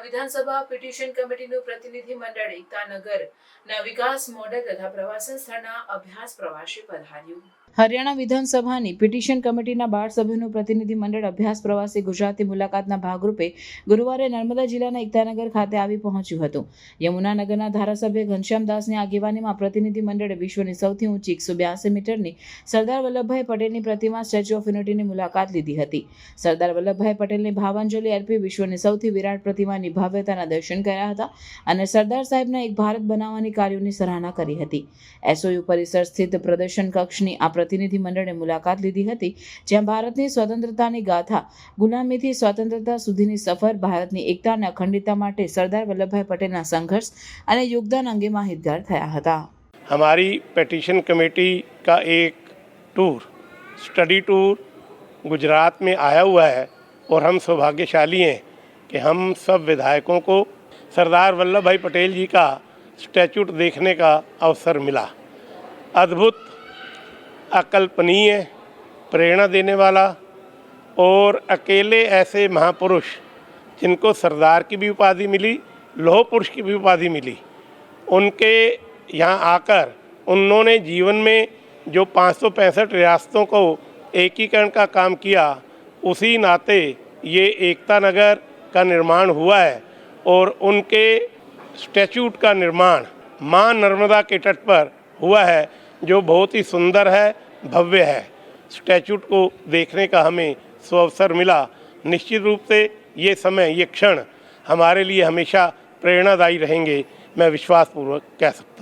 ના વિધાનસભા પિટિશન કમિટીનું પ્રતિનિધિ મંડળ એકતાનગર ના વિકાસ મોડેલ તથા પ્રવાસન સ્થળના અભ્યાસ પ્રવાસે પધાર્યું હરિયાણા વિધાનસભાની પિટિશન કમિટીના બાર સભ્યોનું પ્રતિનિધિ મંડળ અભ્યાસ પ્રવાસી ગુજરાતી મુલાકાતના ભાગરૂપે ગુરુવારે નર્મદા જિલ્લાના એકતાનગર ખાતે આવી પહોંચ્યું હતું યમુનાનગરના ધારાસભ્ય ઘનશ્યામદાસની આગેવાનીમાં પ્રતિનિધિ વિશ્વની સૌથી ઊંચી એકસો બ્યાસી મીટરની સરદાર વલ્લભભાઈ પટેલની પ્રતિમા સ્ટેચ્યુ ઓફ યુનિટીની મુલાકાત લીધી હતી સરદાર વલ્લભભાઈ પટેલની ભાવાંજલિ અર્પી વિશ્વની સૌથી વિરાટ પ્રતિમાની ભવ્યતાના દર્શન કર્યા હતા અને સરદાર સાહેબના એક ભારત બનાવવાની કાર્યોની સરાહના કરી હતી એસઓયુ પરિસર સ્થિત પ્રદર્શન કક્ષની આ प्रतिनिधि मंडल ने मुलाकात ली थी जहां भारत ने स्वतंत्रता ने गाथा गुलामी से स्वतंत्रता સુધીની સફર ભારતની એકતા અને અખંડિતતા માટે સરદાર વલ્લભભાઈ પટેલનો સંઘર્ષ અને યોગદાન અંગે માહિતીધાર થા હતા અમારી પેટીશન કમિટી કા એક ટૂર સ્ટડી ટૂર ગુજરાત મે આયા ہوا હે ઓર હમ સૌભાગ્યશાળી હે કે હમ સબ વિધાયકો કો સરદાર વલ્લભભાઈ પટેલજી કા સ્ટેચ્યુટ દેખને કા અવસર મિલા અદ્ભુત अकल्पनीय प्रेरणा देने वाला और अकेले ऐसे महापुरुष जिनको सरदार की भी उपाधि मिली लोह पुरुष की भी उपाधि मिली उनके यहाँ आकर उन्होंने जीवन में जो पाँच रियासतों को एकीकरण का काम किया उसी नाते ये एकता नगर का निर्माण हुआ है और उनके स्टैचूट का निर्माण माँ नर्मदा के तट पर हुआ है जो बहुत ही सुंदर है भव्य है स्टैचूट को देखने का हमें सुअवसर मिला निश्चित रूप से ये समय ये क्षण हमारे लिए हमेशा प्रेरणादायी रहेंगे मैं विश्वासपूर्वक कह सकता